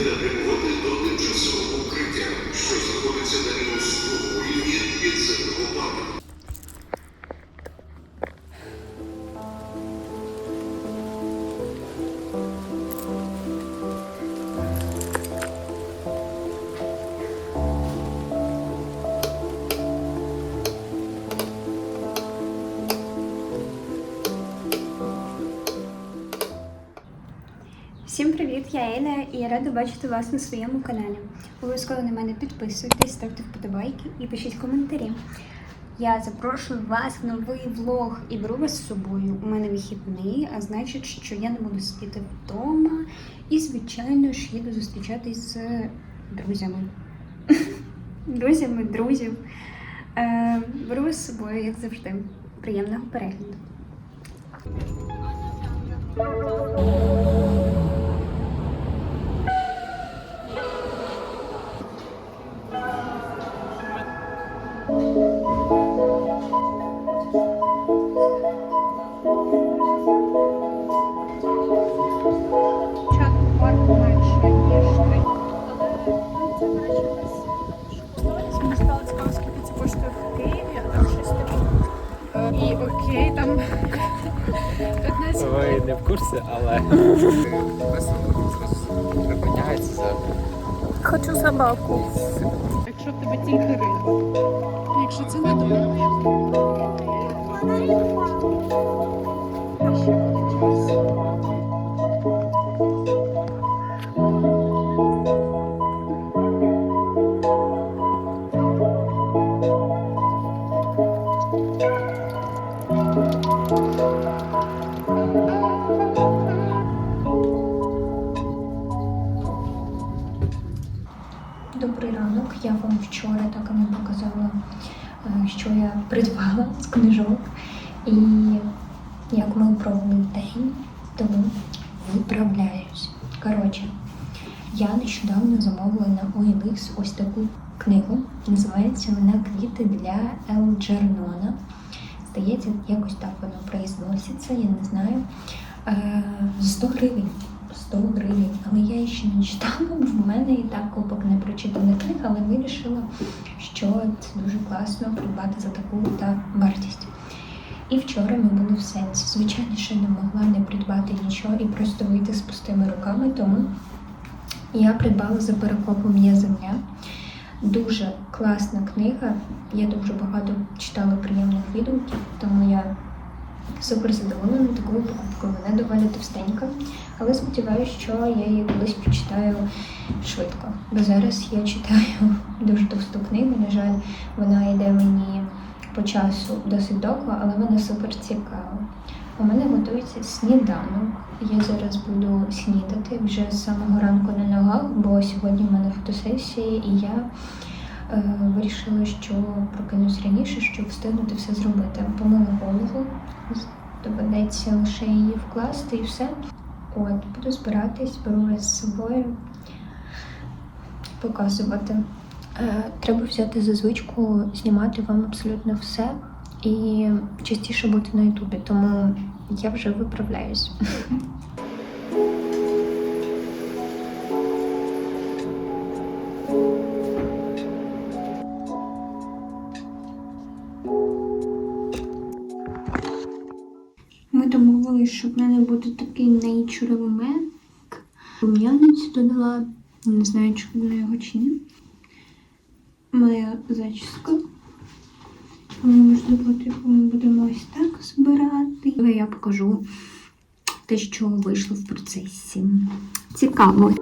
Good. привіт! Я Еля і я рада бачити вас на своєму каналі. Обов'язково на мене підписуйтесь, ставте вподобайки і пишіть коментарі. Я запрошую вас в новий влог і беру вас з собою. У мене вихідний, а значить, що я не буду сидіти вдома. І, звичайно ж, їду зустрічатись з друзями. Друзями, друзів. Е, беру вас з собою, як завжди. Приємного перегляду. Собаку. Якщо в тебе тільки риба. Якщо це не дорого. Добрий ранок. Я вам вчора так і не показала, е, що я придбала з книжок. І як ми провели день, тому виправляюсь. Коротше, я нещодавно замовила на OLX ось таку книгу. Називається вона Квіти для Елджернона. Здається, якось так воно произноситься, я не знаю. Е, 100 гривень. 100 гривень. Але я ще не читала, бо в мене і так купок не прочитаних книг, але вирішила, що це дуже класно придбати за таку та вартість. І вчора ми були в сенсі. Звичайно, що не могла не придбати нічого і просто вийти з пустими руками, тому я придбала за перекопом є земля. Дуже класна книга. Я дуже багато читала приємних відгуків, тому я супер задоволена такою покупкою. Вона доволі товстенька, але сподіваюся, що я її колись прочитаю швидко. Бо зараз я читаю дуже товсту книгу. На жаль, вона йде мені по часу досить довго, але вона супер цікава. У мене готується сніданок. Я зараз буду снідати вже з самого ранку на ногах, бо сьогодні в мене фотосесія, і я вирішила, що прокинусь раніше, щоб встигнути все зробити. Помила голову, доведеться лише її вкласти і все. От, буду збиратись, беру з собою, показувати. Е, треба взяти за звичку знімати вам абсолютно все і частіше бути на Ютубі, тому я вже виправляюсь. що в мене буде такий make. Рум'янець додала, не знаю, чи вона його чи ні. Моя зачіска. Можливо, типу, ми будемо ось так збирати. Але я покажу те, що вийшло в процесі. Цікаво.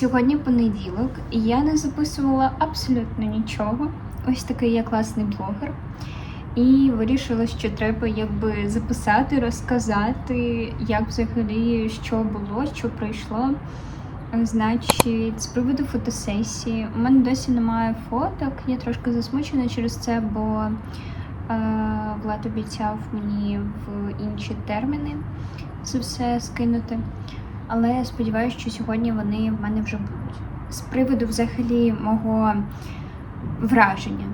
Сьогодні понеділок, і я не записувала абсолютно нічого. Ось такий я класний блогер. І вирішила, що треба якби записати, розказати, як взагалі що було, що пройшло. Значить, з приводу фотосесії, у мене досі немає фоток. Я трошки засмучена через це, бо е, Влад обіцяв мені в інші терміни це все скинути. Але сподіваюся, що сьогодні вони в мене вже будуть. З приводу взагалі мого враження.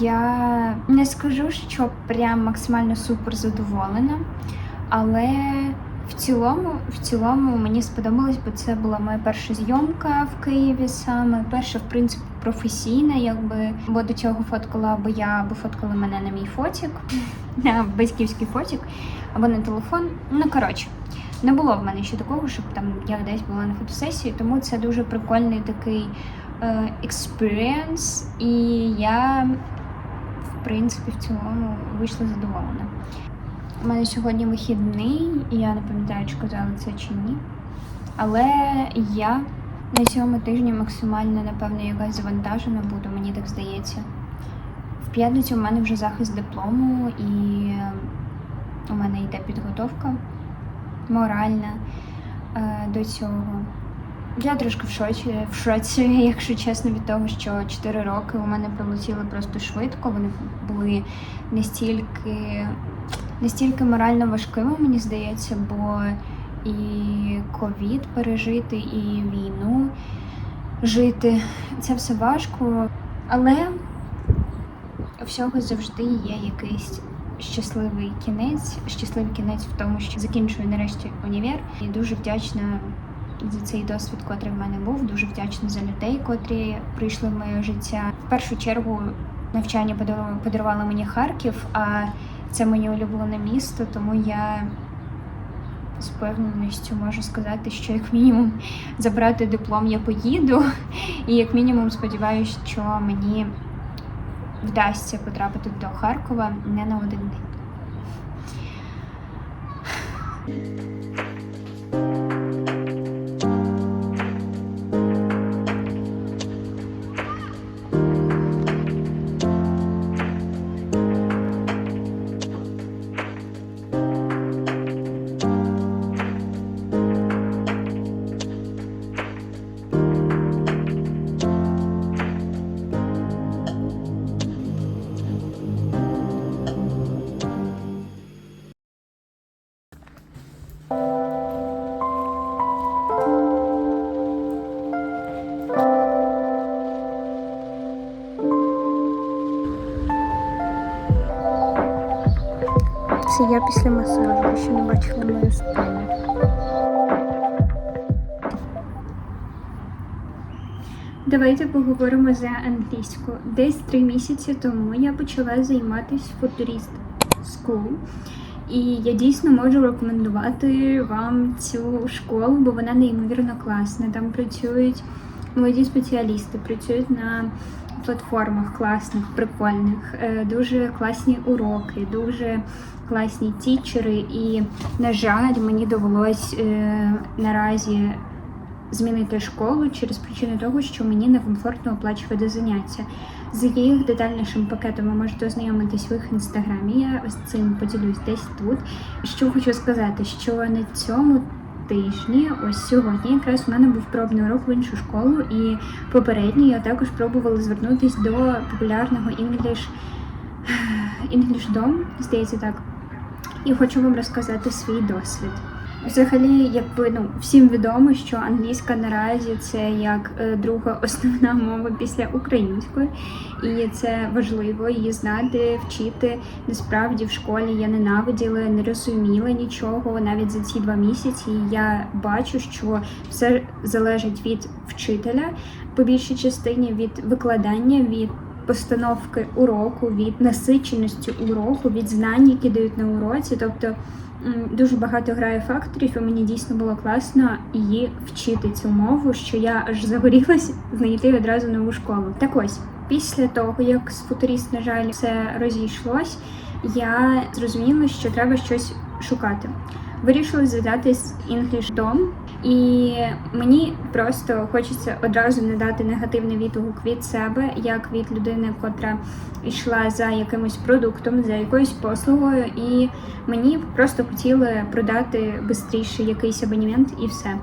Я не скажу, що прям максимально супер задоволена, але в цілому, в цілому мені сподобалось, бо це була моя перша зйомка в Києві саме. Перша, в принципі, професійна, якби бо до цього фоткала або я, або фоткали мене на мій фотік, на батьківський фотік, або на телефон. Ну коротше, не було в мене ще такого, щоб там я десь була на фотосесії, тому це дуже прикольний такий експірієнс, і я, в принципі, в цілому вийшла задоволена. У мене сьогодні вихідний, і я не пам'ятаю, чи казала це чи ні. Але я на цьому тижні максимально, напевно, якась завантажена буду, мені так здається. В п'ятницю у мене вже захист диплому, і у мене йде підготовка моральна е, до цього. Я трошки в шоці, в шоці, якщо чесно, від того, що 4 роки у мене пролетіли просто швидко. Вони були настільки, настільки морально важкими, мені здається, бо і ковід пережити, і війну жити. Це все важко. Але у всього завжди є якийсь щасливий кінець, щасливий кінець в тому, що закінчую нарешті універ. І дуже вдячна за цей досвід, котрий в мене був. Дуже вдячна за людей, котрі прийшли в моє життя. В першу чергу навчання подарувало, мені Харків, а це моє улюблене місто, тому я з певненістю можу сказати, що як мінімум забрати диплом я поїду, і як мінімум сподіваюся, що мені вдасться потрапити до Харкова не на один день. Це я після масажу, ви ще не бачила мою спину. Давайте поговоримо за англійську. Десь три місяці тому я почала займатися футурист School. І я дійсно можу рекомендувати вам цю школу, бо вона неймовірно класна. Там працюють молоді спеціалісти, працюють на платформах класних, прикольних, е, дуже класні уроки, дуже класні тічери. І, на жаль, мені довелось е, наразі змінити школу через причину того, що мені некомфортно оплачувати заняття. З їх детальнішим пакетом ви можете ознайомитись в їх інстаграмі. Я з цим поділюсь десь тут. Що хочу сказати, що на цьому тижні, ось сьогодні, якраз у мене був пробний урок в іншу школу, і попередньо я також пробувала звернутися до популярного English, English Dom, здається так. І хочу вам розказати свій досвід. Взагалі, якби ну всім відомо, що англійська наразі це як е, друга основна мова після української, і це важливо її знати, вчити. Насправді в школі я ненавиділа, не розуміла нічого навіть за ці два місяці. Я бачу, що все залежить від вчителя по більшій частині від викладання, від постановки уроку, від насиченості уроку, від знань, які дають на уроці, тобто. Дуже багато грає факторів, і мені дійсно було класно її вчити цю мову, що я аж загорілась знайти одразу нову школу. Так ось, після того, як з футуріст, на жаль, все розійшлось, я зрозуміла, що треба щось шукати. Вирішила зв'язатись з English Dom. І мені просто хочеться одразу не дати негативний відгук від себе, як від людини, котра йшла за якимось продуктом, за якоюсь послугою, і мені просто хотіли продати швидше якийсь абонемент і все.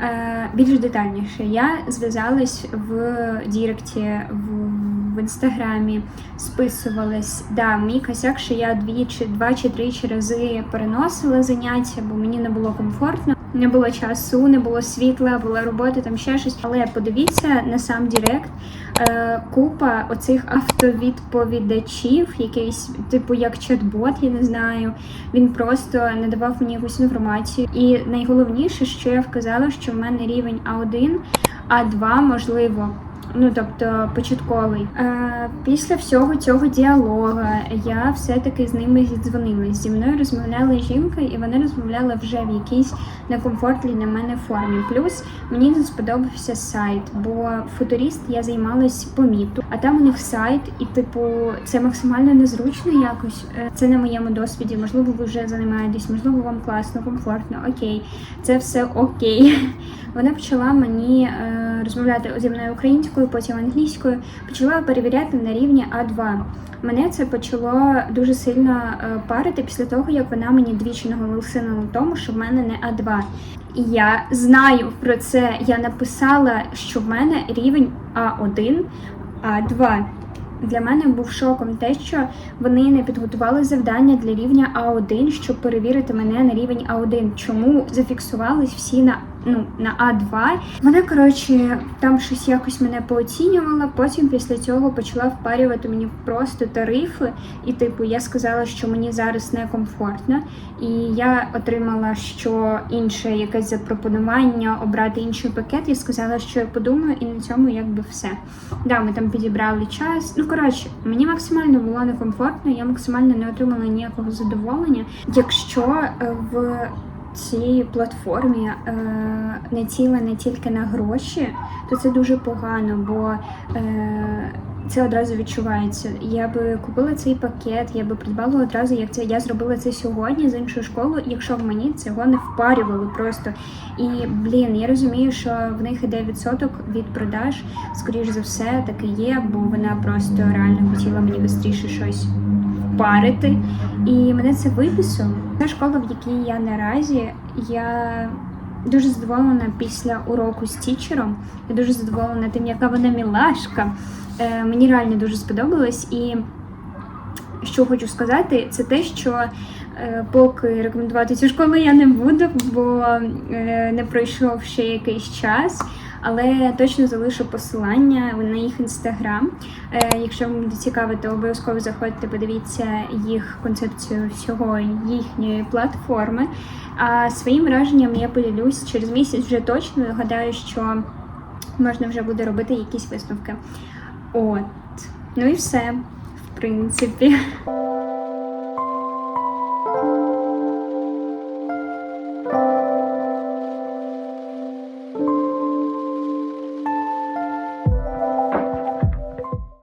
Е, більш детальніше, я зв'язалась в Діректі, в, в інстаграмі, списувалась. Да, мій косяк, що я дві чи два чи тричі рази переносила заняття, бо мені не було комфортно. Не було часу, не було світла, була робота, там ще щось. Але подивіться на сам Дірект. Е, купа оцих автовідповідачів, якийсь, типу як чат-бот, я не знаю. Він просто надавав мені якусь інформацію. І найголовніше, що я вказала, що в мене рівень А1, А2, можливо. Ну, тобто початковий. Е, після всього цього діалогу я все-таки з ними зідзвонилась. Зі мною розмовляла жінка, і вони розмовляли вже в якійсь некомфортній на мене формі. Плюс мені не сподобався сайт, бо футуріст я займалась по міту, а там у них сайт, і типу це максимально незручно якось. Е, Це на моєму досвіді. Можливо, ви вже займаєтесь, можливо, вам класно, комфортно, окей, це все окей. Вона почала мені е, розмовляти зі мною українською, потім англійською. Почала перевіряти на рівні А2. Мене це почало дуже сильно е, парити після того, як вона мені двічі наголосила на тому, що в мене не А2. І я знаю про це. Я написала, що в мене рівень А1, А2. Для мене був шоком те, що вони не підготували завдання для рівня А1, щоб перевірити мене на рівень А1. Чому зафіксувались всі на ну на А2? Вона коротше там щось якось мене пооцінювала. Потім після цього почала впарювати мені просто тарифи. І, типу, я сказала, що мені зараз некомфортно, і я отримала що інше якесь запропонування обрати інший пакет. Я сказала, що я подумаю, і на цьому якби все. Да, ми там підібрали час. Ну коротше, мені максимально було некомфортно, я максимально не отримала ніякого задоволення. Якщо е, в цій платформі е, націлена тільки на гроші, то це дуже погано, бо е, це одразу відчувається. Я би купила цей пакет, я би придбала одразу, як це я зробила це сьогодні з іншою школою, якщо б мені цього не впарювали просто. І блін, я розумію, що в них іде відсоток від продаж. Скоріш за все, таки є, бо вона просто реально хотіла мені швидше щось впарити. І мене це вибісило. Та школа, в якій я наразі, я дуже задоволена після уроку з тічером. Я дуже задоволена тим, яка вона мілашка. Е, мені реально дуже сподобалось. І що хочу сказати, це те, що е, поки рекомендувати цю школу я не буду, бо е, не пройшов ще якийсь час. Але я точно залишу посилання на їх інстаграм. Е, якщо вам буде цікаво, то обов'язково заходьте, подивіться їх концепцію всього їхньої платформи. А своїм враженням я поділюсь через місяць вже точно. Гадаю, що можна вже буде робити якісь висновки. От, ну і все, в принципі.